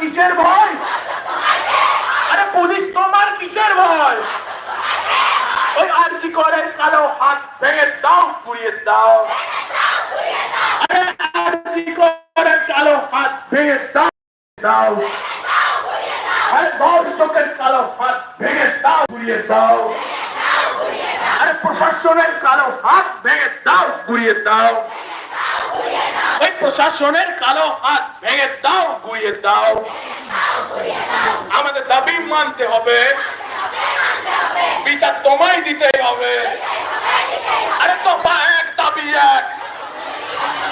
কিসের ভয়? আরে পুলিশ তোমার কিসের ভয়? ওই আরজি করে কালো হাত ভেঙে দাও, পুড়িয়ে দাও। আরে করে কালো হাত ভেঙে দাও দাও। আরে চোখের কালো হাত ভেঙে দাও, পুড়িয়ে দাও। আরে প্রশাসনের কালো হাত ভেঙে দাও, পুড়িয়ে দাও। ওই প্রশাসনের কালো হাত ভেঙে দাও গুইয়ে দাও। আমাদের দাবি মানতে হবে। বিচার তোমায় দিতে হবে। আরে তো এক দাবি এক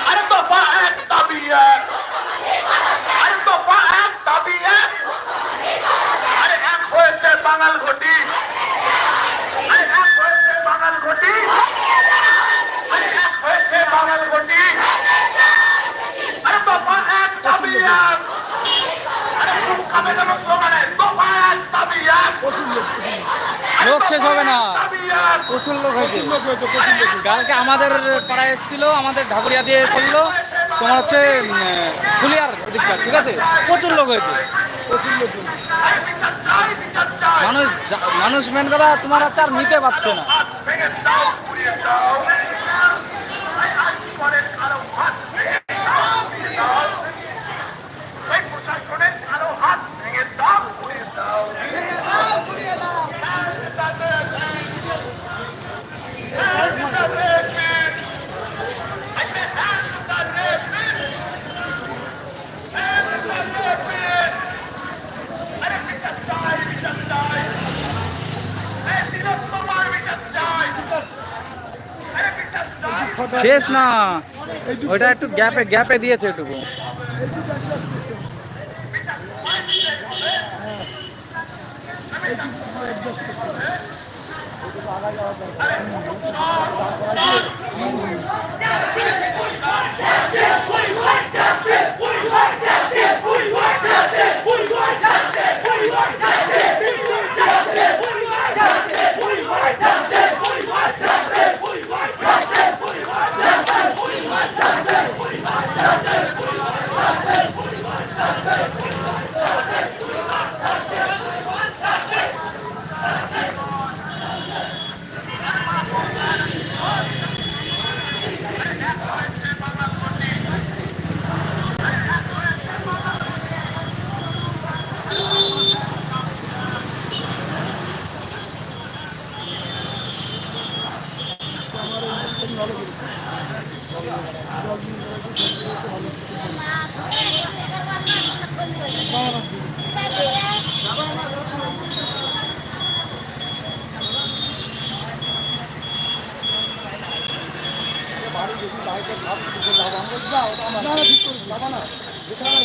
আরে দফা এক দাবি এক আরে দফা এক দাবি এক আরে এক হয়েছে বাঙাল ঘটি আরে এক হয়েছে বাঙাল ঘটি আরে এক হয়েছে বাঙাল ঘটি আরে দফা এক দাবি এক আরে খুব খাবে যেন স্লোগানে দফা এক দাবি এক লোক শেষ হবে না। প্রচুর লোক হয়েছে। কালকে আমাদের পাড়ায় এসেছিল আমাদের ঢাকুরিয়া দিয়ে করল। তোমার হচ্ছে ফুলিয়ার দিকটা ঠিক আছে? প্রচুর লোক হয়েছে। আরে বিচার চাই বিচার চাই মানুষ মানুষ মেন কথা তোমার হচ্ছে আর নিতে পারছে না। শেষ না ওইটা একটু গ্যাপে গ্যাপে দিয়েছে এটুকু আগে যাওয়া Gracias. বাড়ি যদি বাড়িতে ভাব যাব আমরা যাও আমরা ঠিক যাব না।